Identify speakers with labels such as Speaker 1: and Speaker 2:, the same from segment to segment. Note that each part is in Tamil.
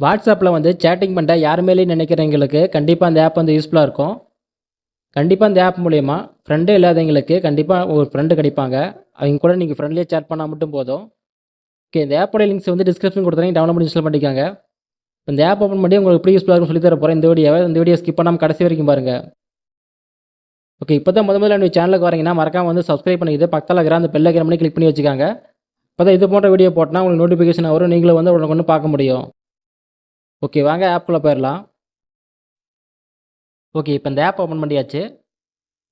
Speaker 1: வாட்ஸ்அப்பில் வந்து சேட்டிங் பண்ணுற யாருமேலே நினைக்கிறவங்களுக்கு கண்டிப்பாக அந்த ஆப் வந்து யூஸ்ஃபுல்லாக இருக்கும். கண்டிப்பாக இந்த ஆப் மூலயமா ஃப்ரெண்டே இல்லாதவங்களுக்கு கண்டிப்பாக ஒரு ஃப்ரெண்டு கிடைப்பாங்க. அவங்க கூட நீங்கள் ஃப்ரெண்ட்லியாக சேட் பண்ணால் மட்டும் போதும். ஓகே இந்த ஆப்போட லிங்க்ஸ் வந்து டிஸ்கிரிப்ஷன் கொடுத்துருங்க டவுன்லோட் பண்ணி இன்ஸ்டால் பண்ணிக்காங்க. இந்த ஆப் ஓப்பன் பண்ணி உங்களுக்கு எப்படி யூஸ்ஃபுல்லாக இருக்கும் சொல்லி தர போகிறேன் இந்த வீடியோவை இந்த வீடியோ ஸ்கிப் பண்ணாமல் கடைசி வரைக்கும் பாருங்கள் ஓகே இப்போ தான் முத முதல்ல என்னுடைய சேனலுக்கு வரீங்கன்னா மறக்காம வந்து சப்ஸ்கிரைப் பண்ணிக்கிட்டு பக்கத்தில் இருக்கிற அந்த பெல்லை கிளம்பி கிளிக் பண்ணி வச்சுக்காங்க. இப்போ தான் இது போன்ற வீடியோ போட்டால் உங்களுக்கு நோட்டிஃபிகேஷன் வரும். நீங்களும் வந்து உடனே கொண்டு பார்க்க முடியும். ஓகே வாங்க ஆப்குள்ளே போயிடலாம் ஓகே இப்போ இந்த ஆப் ஓப்பன் பண்ணியாச்சு.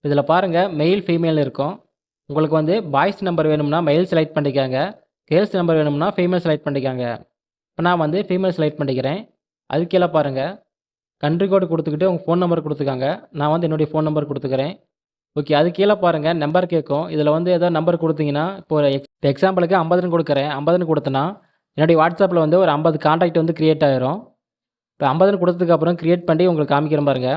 Speaker 1: இதில் பாருங்கள் மெயில் ஃபீமேல் இருக்கும். உங்களுக்கு வந்து பாய்ஸ் நம்பர் வேணும்னா மெயில் செலக்ட் பண்ணிக்காங்க. கேர்ள்ஸ் நம்பர் வேணும்னா ஃபீமேல் செலக்ட் பண்ணிக்காங்க. இப்போ நான் வந்து ஃபீமேல் செலக்ட் பண்ணிக்கிறேன். அது கீழே பாருங்கள் கண்ட்ரி கோடு கொடுத்துக்கிட்டு உங்கள் ஃபோன் நம்பர் கொடுத்துக்காங்க. நான் வந்து என்னுடைய ஃபோன் நம்பர் கொடுத்துக்கிறேன். ஓகே அது கீழே பாருங்கள் நம்பர் கேட்கும். இதில் வந்து ஏதோ நம்பர் கொடுத்தீங்கன்னா இப்போ ஒரு எக்ஸ் எக்ஸாம்பிளுக்கு ஐம்பதுன்னு கொடுக்குறேன். ஐம்பதுன்னு கொடுத்தனா என்னுடைய வாட்ஸ்அப்பில் வந்து ஒரு ஐம்பது கான்டாக்ட் வந்து க்ரியேட் ஆகிரும் இப்போ ஐம்பதுன்னு கொடுத்ததுக்கப்புறம் க்ரியேட் பண்ணி உங்களுக்கு காமிக்கிற பாருங்க.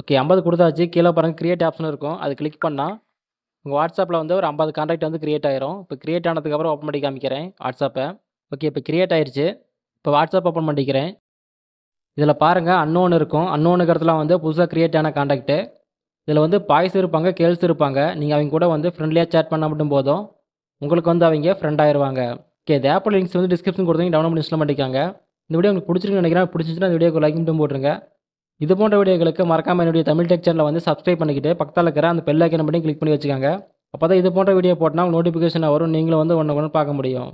Speaker 1: ஓகே ஐம்பது கொடுத்தாச்சு. கீழே பாருங்கள் க்ரியேட் ஆப்ஷன் இருக்கும். அது கிளிக் பண்ணால் உங்கள் வாட்ஸ்அப்பில் வந்து ஒரு ஐம்பது கான்டாக்ட் வந்து க்ரியேட் ஆயிரும். இப்போ க்ரியேட் ஆனதுக்கப்புறம் ஓப்பன் பண்ணி காமிக்கிறேன் வாட்ஸ்அப்பை ஓகே இப்போ க்ரியேட் ஆயிடுச்சு இப்போ வாட்ஸ்அப் ஓப்பன் பண்ணிக்கிறேன். இதில் பாருங்கள் அன்னோன் இருக்கும். அன்னோனுங்கிறதுலாம் வந்து புதுசாக க்ரியேட் ஆன காண்டாக்ட்டு இதில் வந்து பாய்ஸ் இருப்பாங்க கேர்ள்ஸ் இருப்பாங்க. நீங்கள் அவங்க கூட வந்து ஃப்ரெண்ட்லியாக சேட் பண்ண மட்டும் போதும். உங்களுக்கு வந்து அவங்க ஃப்ரெண்ட் ஆயிடுவாங்க ஓகே இந்த ஆப்பிள் லிங்க்ஸ் வந்து டிஸ்கிரிப்ஷன் கொடுத்தீங்க டவுன்லோட் பண்ணி இன்ஸ்டால் பண்ணிக்காங்க. இந்த வீடியோ உங்களுக்கு பிடிச்சிருக்குன்னு நினைக்கிறேன். பிடிச்சிருந்துச்சுன்னா இந்த வீடியோக்கு லைக் மட்டும் போட்டுருங்க. இது போன்ற வீடியோகளுக்கு மறக்காம என்னுடைய தமிழ் டெக் சேனலை வந்து சப்ஸ்கிரைப் பண்ணிக்கிட்டு பக்கத்தில் இருக்கிற அந்த பெல் ஐக்கன் பண்ணி கிளிக் பண்ணி வச்சுக்காங்க. அப்போ தான் இது போன்ற வீடியோ போட்டால் உங்களுக்கு நோட்டிஃபிகேஷன் வரும். நீங்களும் வந்து ஒன்று ஒன்று பார்க்க முடியும்.